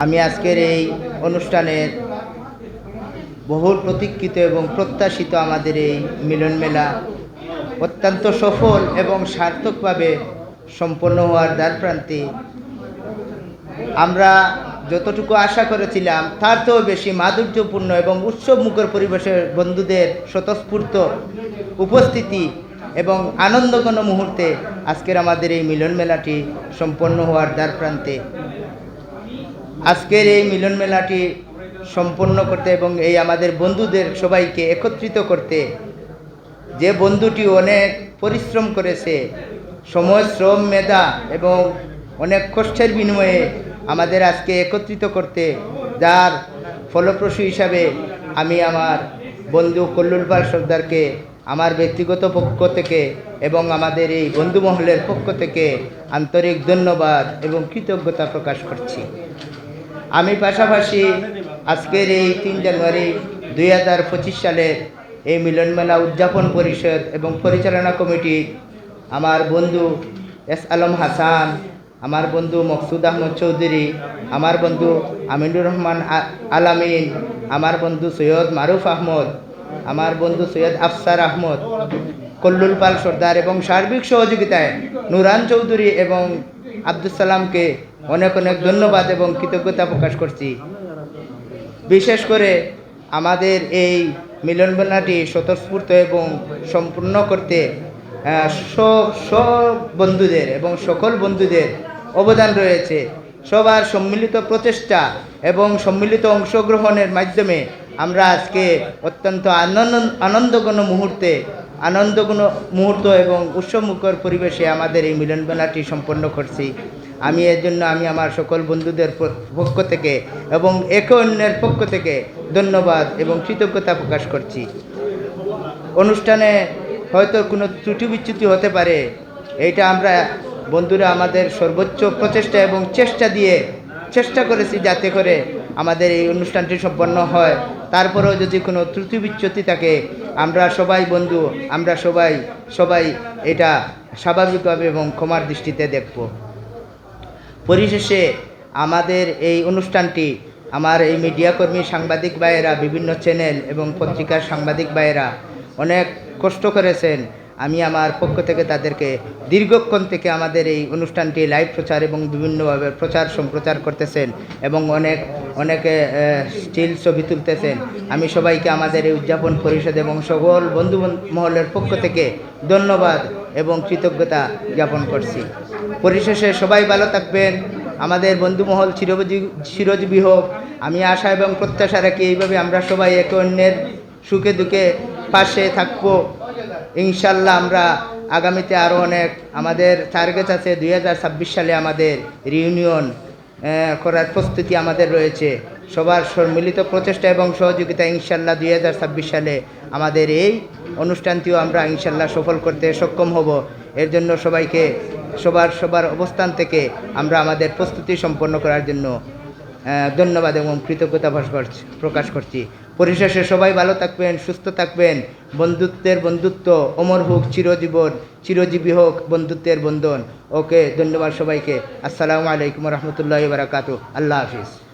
আমি আজকের এই অনুষ্ঠানের বহুল প্রতীক্ষিত এবং প্রত্যাশিত আমাদের এই মিলন মেলা অত্যন্ত সফল এবং সার্থকভাবে সম্পন্ন হওয়ার দ্বার প্রান্তে আমরা যতটুকু আশা করেছিলাম, তার চেয়েও বেশি মাধুর্যপূর্ণ এবং উৎসবমুখর পরিবেশের বন্ধুদের স্বতঃস্ফূর্ত উপস্থিতি এবং আনন্দঘন মুহূর্তে আজকের আমাদের এই মিলন মেলাটি সম্পন্ন হওয়ার দ্বার প্রান্তে আজকের এই মিলন মেলাটি সম্পন্ন করতে এবং এই আমাদের বন্ধুদের সবাইকে একত্রিত করতে যে বন্ধুটি অনেক পরিশ্রম করেছে, সময়, শ্রম, মেধা এবং অনেক কষ্টের বিনিময়ে আমাদের আজকে একত্রিত করতে, যার ফলপ্রসূ হিসাবে আমি আমার বন্ধু কল্লুল পাল সর্দারকে, আমার ব্যক্তিগত পক্ষ থেকে এবং আমাদের এই বন্ধু মহলের পক্ষ থেকে আন্তরিক ধন্যবাদ এবং কৃতজ্ঞতা প্রকাশ করছি। আমি পাশাপাশি আজকের এই তিন জানুয়ারি দুই হাজার পঁচিশ সালের এই মিলনমেলা উদযাপন পরিষদ এবং পরিচালনা কমিটি আমার বন্ধু এস আলম হাসান, আমার বন্ধু মকসুদ আহমদ চৌধুরী, আমার বন্ধু আমিনুর রহমান আলামিন, আমার বন্ধু সৈয়দ মারুফ আহমদ, আমার বন্ধু সৈয়দ আফসার আহমদ, কল্লুল পাল সর্দার এবং সার্বিক সহযোগিতায় নুরান চৌধুরী এবং আব্দুল সালামকে অনেক অনেক ধন্যবাদ এবং কৃতজ্ঞতা প্রকাশ করছি। বিশেষ করে আমাদের এই মিলনমেলাটি স্বতঃস্ফূর্ত এবং সম্পূর্ণ করতে সব সব বন্ধুদের এবং সকল বন্ধুদের অবদান রয়েছে। সবার সম্মিলিত প্রচেষ্টা এবং সম্মিলিত অংশগ্রহণের মাধ্যমে আমরা আজকে অত্যন্ত আনন্দ, আনন্দঘন মুহূর্তে, আনন্দঘন মুহূর্ত এবং উৎসবমুখর পরিবেশে আমাদের এই মিলন মেলাটি সম্পন্ন করছি। আমি এর জন্য আমি আমার সকল বন্ধুদের পক্ষ থেকে এবং একে অন্যের পক্ষ থেকে ধন্যবাদ এবং কৃতজ্ঞতা প্রকাশ করছি। অনুষ্ঠানে হয়তো কোনো ত্রুটি বিচ্যুতি হতে পারে। এইটা আমরা বন্ধুরা আমাদের সর্বোচ্চ প্রচেষ্টা এবং চেষ্টা দিয়ে চেষ্টা করেছি যাতে করে আমাদের এই অনুষ্ঠানটি সম্পন্ন হয়। তারপরেও যদি কোনো ত্রুটি বিচ্যুতি থাকে, আমরা সবাই বন্ধু, আমরা সবাই সবাই এটা স্বাভাবিকভাবে এবং ক্ষমার দৃষ্টিতে দেখব। পরিশেষে আমাদের এই অনুষ্ঠানটি আমার এই মিডিয়া কর্মী সাংবাদিক ভাইয়েরা, বিভিন্ন চ্যানেল এবং পত্রিকার সাংবাদিক ভাইয়েরা অনেক কষ্ট করেছেন। আমি আমার পক্ষ থেকে তাদেরকে দীর্ঘক্ষণ থেকে আমাদের এই অনুষ্ঠানটি লাইভ প্রচার এবং বিভিন্নভাবে প্রচার সম্প্রচার করতেছেন এবং অনেক, অনেকে স্টিল ছবি তুলতেছেন। আমি সবাইকে আমাদের এই উদযাপন পরিষদ এবং সকল বন্ধু মহলের পক্ষ থেকে ধন্যবাদ এবং কৃতজ্ঞতা জ্ঞাপন করছি। পরিশেষে সবাই ভালো থাকবেন। আমাদের বন্ধুমহল চিরজীবী চিরজীবী হোক। আমি আশা এবং প্রত্যাশা রাখি এইভাবে আমরা সবাই একে অন্যের সুখে দুঃখে পাশে থাকব। ইনশাল্লাহ আমরা আগামীতে আরও অনেক আমাদের টার্গেট আছে। দুই হাজার ছাব্বিশ সালে আমাদের রিউনিয়ন করার প্রস্তুতি আমাদের রয়েছে। সবার সম্মিলিত প্রচেষ্টা এবং সহযোগিতা ইনশাল্লাহ দুই হাজার ছাব্বিশ সালে আমাদের এই অনুষ্ঠানটিও আমরা ইনশাল্লাহ সফল করতে সক্ষম হব। এর জন্য সবাইকে সবার সবার অবস্থান থেকে আমরা আমাদের প্রস্তুতি সম্পন্ন করার জন্য ধন্যবাদ এবং কৃতজ্ঞতা প্রকাশ করছি- পরিশেষে সবাই ভালো থাকবেন, সুস্থ থাকবেন। বন্ধুত্বের বন্ধুত্ব, অমর হোক, চিরজীবন, চিরজীবী হোক, বন্ধুত্বের বন্ধন। ওকে, ধন্যবাদ সবাইকে। আসসালামু আলাইকুম রহমতুল্লাহ বারাকাতু আল্লাহ হাফিজ।